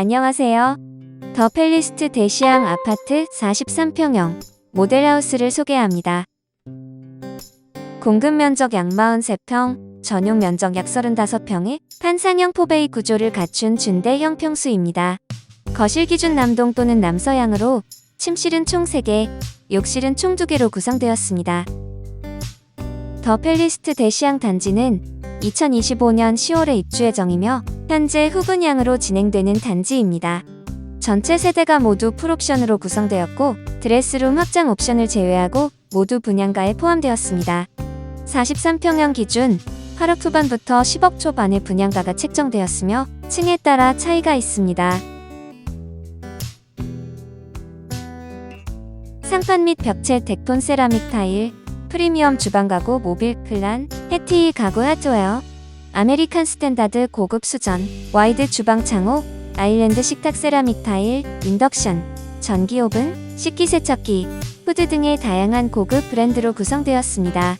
안녕하세요. 더 팰리스트 대시양 아파트 43평형 모델하우스를 소개합니다. 공급 면적 약 43평, 전용 면적 약 35평의 판상형 포베이 구조를 갖춘 준대형 평수입니다. 거실 기준 남동 또는 남서향으로 침실은 총 3개, 욕실은 총 2개로 구성되었습니다. 더 팰리스트 대시양 단지는 2025년 10월에 입주 예정이며 현재 후분양으로 진행되는 단지입니다. 전체 세대가 모두 풀옵션으로 구성되었고 드레스룸 확장 옵션을 제외하고 모두 분양가에 포함되었습니다. 43평형 기준 8억 후반부터 10억 초반의 분양가가 책정되었으며 층에 따라 차이가 있습니다. 상판 및 벽체 덱톤 세라믹 타일, 프리미엄 주방 가구 모빌 플란, 해티 가구 하드웨어, 아메리칸 스탠다드 고급 수전, 와이드 주방 창호, 아일랜드 식탁 세라믹 타일, 인덕션, 전기 오븐, 식기 세척기, 후드 등의 다양한 고급 브랜드로 구성되었습니다.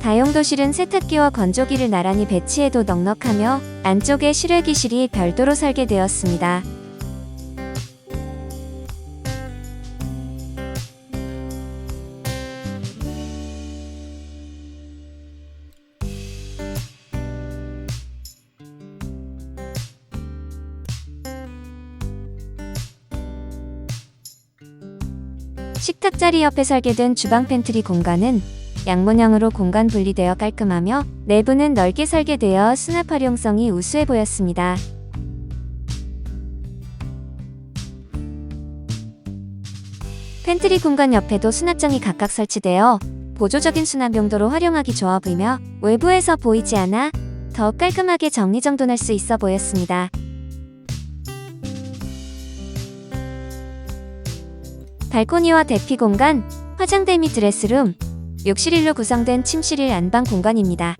다용도실은 세탁기와 건조기를 나란히 배치해도 넉넉하며 안쪽에 실외기실이 별도로 설계되었습니다. 식탁 자리 옆에 설계 된 주방 팬트리 공간은 양문형으로 공간 분리되어 깔끔하며 내부는 넓게 설계되어 수납 활용성이 우수해 보였습니다. 팬트리 공간 옆에도 수납장이 각각 설치되어 보조적인 수납 용도로 활용하기 좋아 보이며 외부에서 보이지 않아 더욱 깔끔하게 정리정돈할 수 있어 보였습니다. 발코니와 대피 공간, 화장대 및 드레스룸, 욕실 일로 구성된 침실 일 안방 공간입니다.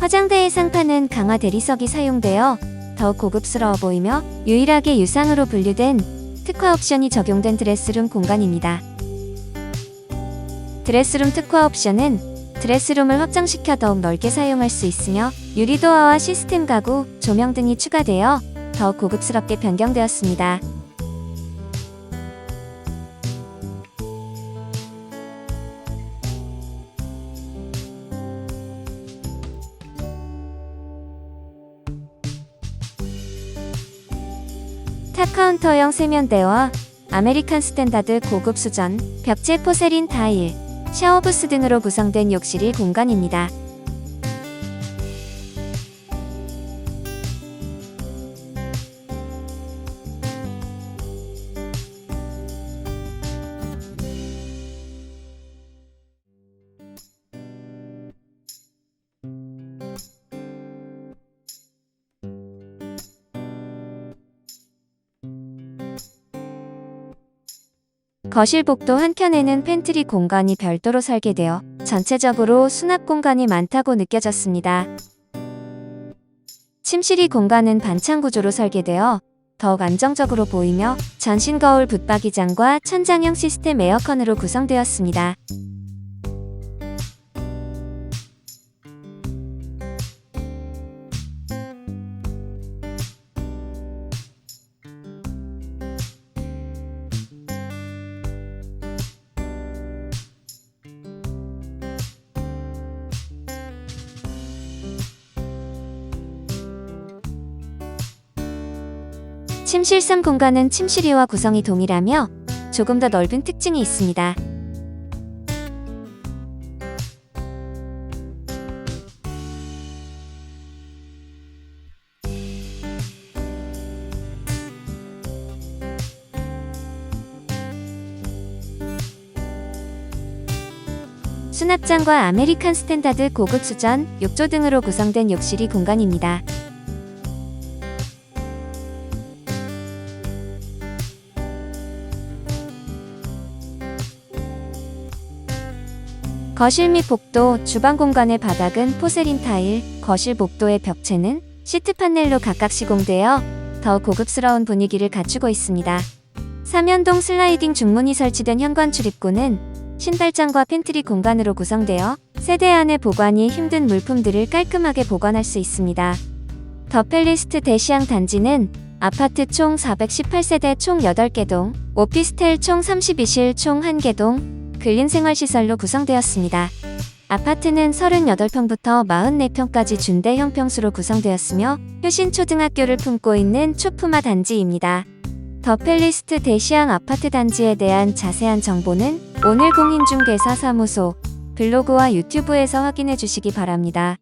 화장대의 상판은 강화 대리석이 사용되어 더욱 고급스러워 보이며 유일하게 유상으로 분류된 특화 옵션이 적용된 드레스룸 공간입니다. 드레스룸 특화 옵션은 드레스룸을 확장시켜 더욱 넓게 사용할 수 있으며 유리도어와 시스템 가구, 조명 등이 추가되어 더욱 고급스럽게 변경되었습니다. 탑 카운터형 세면대와 아메리칸 스탠다드 고급 수전, 벽체 포세린 타일, 샤워 부스 등으로 구성된 욕실이 공간입니다. 거실 복도 한켠에는 팬트리 공간이 별도로 설계되어 전체적으로 수납 공간이 많다고 느껴졌습니다. 침실이 공간은 반창 구조로 설계되어 더욱 안정적으로 보이며 전신 거울 붙박이장과 천장형 시스템 에어컨으로 구성되었습니다. 침실 3 공간은 침실 2와 구성이 동일하며 조금 더 넓은 특징이 있습니다. 수납장과 아메리칸 스탠다드 고급 수전, 욕조 등으로 구성된 욕실이 공간입니다. 거실 및 복도, 주방 공간의 바닥은 포세린 타일, 거실 복도의 벽체는 시트 판넬로 각각 시공되어 더 고급스러운 분위기를 갖추고 있습니다. 삼연동 슬라이딩 중문이 설치된 현관 출입구는 신발장과 팬트리 공간으로 구성되어 세대 안에 보관이 힘든 물품들을 깔끔하게 보관할 수 있습니다. 더 팰리스트 대시양 단지는 아파트 총 418세대 총 8개 동, 오피스텔 총 32실 총 1개 동, 근린생활시설로 구성되었습니다. 아파트는 38평부터 44평까지 준대 형 평수로 구성되었으며 효신초등학교를 품고 있는 초품화 단지입니다. 더 팰리스트 대시양 아파트 단지에 대한 자세한 정보는 오늘 공인중개사 사무소 블로그와 유튜브에서 확인해 주시기 바랍니다.